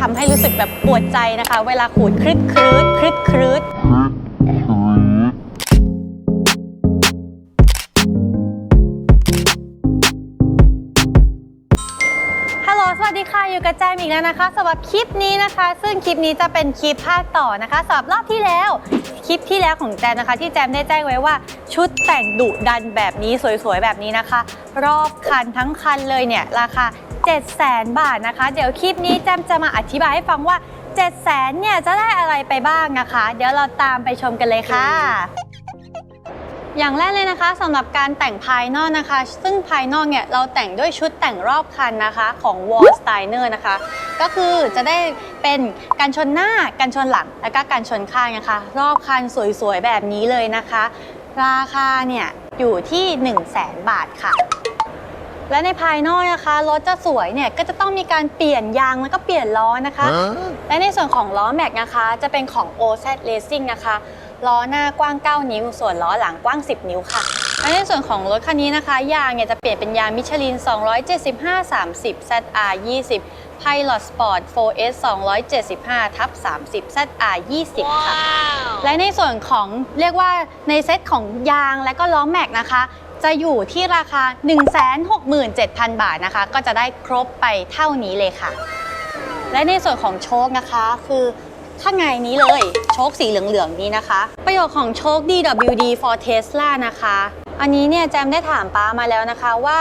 ทำให้รู้สึกแบบปวดใจนะคะ เวลาขูดครึดครืดครึดครืดฮัลโหลสวัสดีค่ะ อยู่กับแจมอีกแล้วนะคะสำหรับคลิปนี้นะคะ ซึ่งคลิปนี้จะเป็นคลิปภาคต่อนะคะสำหรับรอบที่แล้ว คลิปที่แล้วของแจมนะคะ ที่แจมได้แจ้งไว้ว่า ชุดแต่งดุดันแบบนี้สวยๆ แบบนี้นะคะ รอบคันทั้งคันเลยเนี่ยราคา 7 0 0 0 0 บาทนะคะ เดี๋ยวคลิปนี้แจมจะมาอธิบายให้ฟังว่า 7 0 0 0 0 0เนี่ยจะได้อะไรไปบ้างนะคะ เดี๋ยวเราตามไปชมกันเลยค่ะ อย่างแรกเลยนะคะสำหรับการแต่งภายนอกนะคะ ซึ่งภายนอกเนี่ยเราแต่งด้วยชุดแต่งรอบคันนะคะของ Wall s t e i n e r นะคะ ก็คือจะได้เป็นการชนหน้าการชนหลังและก็การชนข้างนะคะ รอบคันสวยๆแบบนี้เลยนะคะ ราคาเนี่ยอยู่ที่ 1 0 0 0 0แบาทค่ะ และในภายนอกนะคะรถจะสวยเนี่ยก็จะต้องมีการเปลี่ยนยางแล้วก็เปลี่ยนล้อนะคะ และในส่วนของล้อแม็กนะคะจะเป็นของ OZ Racing นะคะล้อหน้ากว้าง 9 นิ้ว ส่วนล้อหลังกว้าง 10 นิ้วค่ะและในส่วนของรถคันนี้นะคะ ยางเนี่ยจะเปลี่ยนเป็นยางมิชลิน 275 30 ZR 20 Pilot Sport 4S 275ทับ30 ZR 20 ค่ะ และในส่วนของเรียกว่าในเซตของยางและก็ล้อแม็กนะคะ จะอยู่ที่ราคา 167,000 บาทนะคะ ก็จะได้ครบไปเท่านี้เลยค่ะ และในส่วนของโชคนะคะคือข้างในนี้เลยโชคสีเหลืองๆนี้นะคะ ประโยชน์ของโชค DWD for Tesla นะคะ อันนี้เนี่ยแจมได้ถามป้ามาแล้วนะคะว่า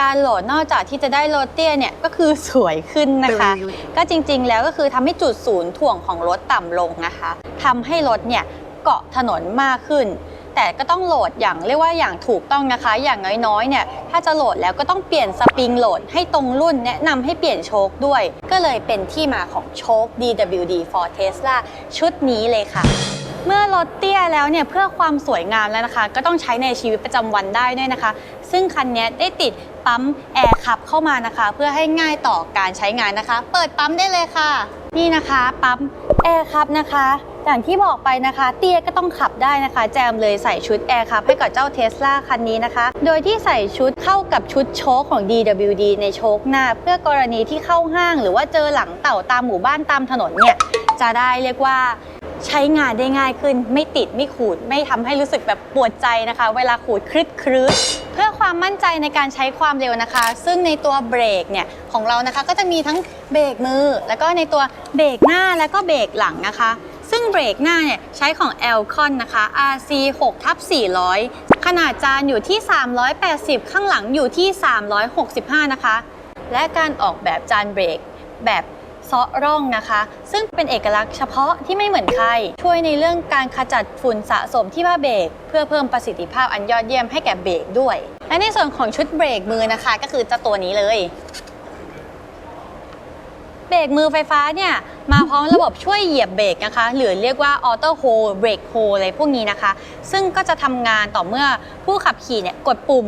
การโหลดนอกจากที่จะได้รถเตี้ยเนี่ยก็คือสวยขึ้นนะคะ ก็จริงๆแล้วก็คือทำให้จุดศูนย์ถ่วงของรถต่ำลงนะคะทำให้รถเนี่ยเกาะถนนมากขึ้น แต่ก็ต้องโหลดอย่างเรียกว่าอย่างถูกต้องนะคะ อย่างน้อยๆเนี่ยถ้าจะโหลดแล้วก็ต้องเปลี่ยนสปริงโหลดให้ตรงรุ่นแนะนำให้เปลี่ยนโชคด้วย ก็เลยเป็นที่มาของโชค DWD for Tesla ชุดนี้เลยค่ะเมื่อรถเตี้ยแล้วเนี่ยเพื่อความสวยงามแล้วนะคะ ก็ต้องใช้ในชีวิตประจำวันได้ด้วยนะคะ ซึ่งคันนี้ได้ติดปั๊มแอร์คับเข้ามานะคะ เพื่อให้ง่ายต่อการใช้งานนะคะ เปิดปั๊มได้เลยค่ะ นี่นะคะ ปั๊มแอร์คับนะคะ อย่างที่บอกไปนะคะ เตี้ยก็ต้องขับได้นะคะ แจมเลยใส่ชุดแอร์คับให้กับเจ้าเทสลาคันนี้นะคะ โดยที่ใส่ชุดเข้ากับชุดโชคของ DWD ในโชคหน้า เพื่อกรณีที่เข้าห้าง หรือว่าเจอหลังเต่าตามหมู่บ้านตามถนนเนี่ยจะได้เรียกว่าใช้งานได้ง่ายขึ้นไม่ติดไม่ขูดไม่ทำให้รู้สึกแบบปวดใจนะคะ เวลาขูดครึดครืดเพื่อความมั่นใจในการใช้ความเร็วนะคะ ซึ่งในตัวเบรกเนี่ยของเรานะคะก็จะมีทั้งเบรกมือ แล้วก็ในตัวเบรกหน้าแล้วก็เบรกหลังนะคะ ซึ่งเบรกหน้าเนี่ยใช้ของ a l c o n นะคะ RC 6ทับ400 ขนาดจานอยู่ที่ 380 ข้างหลังอยู่ที่ 365 นะคะ และการออกแบบจานเบรกแบบซาะร่องนะคะ ซึ่งเป็นเอกลักษณ์เฉพาะที่ไม่เหมือนใคร ช่วยในเรื่องการขจัดฝุ่นสะสมที่ผ้าเบรก เพื่อเพิ่มประสิทธิภาพอันยอดเยี่ยมให้แก่เบรกด้วย และในส่วนของชุดเบรกมือนะคะ ก็คือจ้าตัวนี้เลย เบรกมือไฟฟ้าเนี่ยมาพร้อมระบบช่วยเหยียบเบรกนะคะ หรือเรียกว่าออโต้โฮเบรกโฮอะไรพวกนี้นะคะ ซึ่งก็จะทำงานต่อเมื่อผู้ขับขี่เนี่ยกดปุ่ม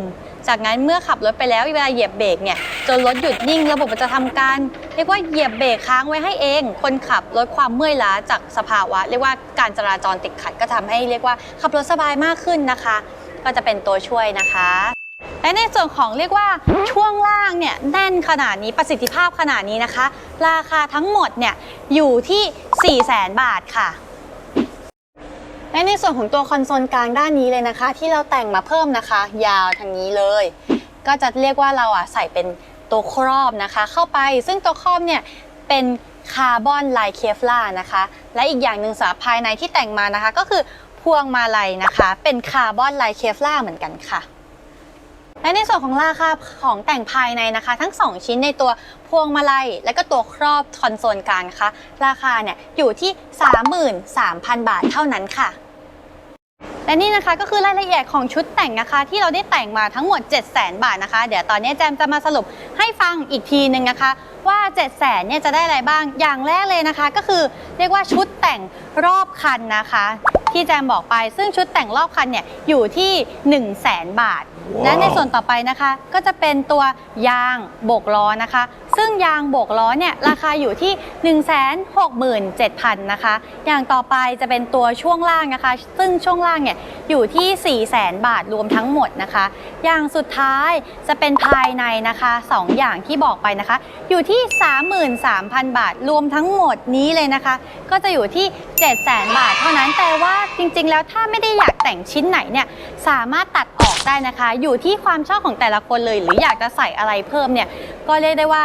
จากนั้นเมื่อขับรถไปแล้วเวลาเหยียบเบรกเนี่ยจนรถหยุดนิ่งระบบจะทำการ เรียกว่าเหยียบเบรกค้างไว้ให้เอง คนขับลดความเมื่อยล้าจากสภาวะ เรียกว่าการจราจรติดขัดก็ทำให้เรียกว่าขับรถสบายมากขึ้นนะคะ ก็จะเป็นตัวช่วยนะคะ และในส่วนของเรียกว่าช่วงล่างเนี่ยแน่นขนาดนี้ประสิทธิภาพขนาดนี้นะคะ ราคาทั้งหมดเนี่ยอยู่ที่ 4 0 0แสนบาทค่ะและในส่วนของตัวคอนโซลกลางด้านนี้เลยนะคะ ที่เราแต่งมาเพิ่มนะคะ ยาวทางนี้เลย ก็จะเรียกว่าเราอะใส่เป็นตัวครอบนะคะ เข้าไปซึ่งตัวครอบเนี่ยเป็นคาร์บอนลายเคฟล่านะคะ และอีกอย่างหนึ่งสำหรับภายในที่แต่งมานะคะ ก็คือพวงมาลัยนะคะ เป็นคาร์บอนลายเคฟล่าเหมือนกันค่ะ และในส่วนของราคาของแต่งภายในนะคะ ทั้ง 2 ชิ้นในตัวพวงมาลัย และก็ตัวครอบคอนโซลกลางนะคะราคาเนี่ยอยู่ที่ 33,000 บาทเท่านั้นค่ะและนี่นะคะก็คือรายละเอียดของชุดแต่งนะคะ ที่เราได้แต่งมาทั้งหมด 7 0 0 0 0 0 บาทนะคะ เดี๋ยวตอนนี้แจมจะมาสรุปให้ฟังอีกทีหนึ่งนะคะ ว่า 7 0 0 0 0เนี่ยจะได้อะไรบ้างอย่างแรกเลยนะคะ ก็คือเรียกว่าชุดแต่งรอบคันนะคะที่แจมบอกไป ซึ่งชุดแต่งรอบคันเนี่ยอยู่ที่ 1 0 0 0 0แบาทและในส่วนต่อไปนะคะ ก็จะเป็นตัวยางโบกล้อนะคะ ซึ่งยางโบกล้อเนี่ยราคาอยู่ที่ 167,000นะคะ อย่างต่อไปจะเป็นตัวช่วงล่างนะคะ ซึ่งช่วงล่างเนี่ยอยู่ที่ 400,000บาทรวมทั้งหมดนะคะ อย่างสุดท้ายจะเป็นภายในนะคะสองอย่างที่บอกไปนะคะ อยู่ที่ 33,000 บาทรวมทั้งหมดนี้เลยนะคะ ก็จะอยู่ที่ 700,000บาทเท่านั้นแต่ว่าจริงๆ แล้วถ้าไม่ได้อยากแต่งชิ้นไหนเนี่ยสามารถตัดออกได้นะคะ อยู่ที่ความชอบของแต่ละคนเลย หรืออยากจะใส่อะไรเพิ่มเนี่ยก็เรียกได้ว่า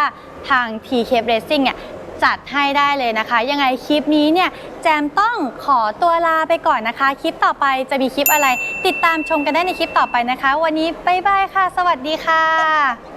ทาง TK Racing เนี่ยจัดให้ได้เลยนะคะ ยังไงคลิปนี้เนี่ยแจมต้องขอตัวลาไปก่อนนะคะ คลิปต่อไปจะมีคลิปอะไร ติดตามชมกันได้ในคลิปต่อไปนะคะ วันนี้บ๊ายบายค่ะ สวัสดีค่ะ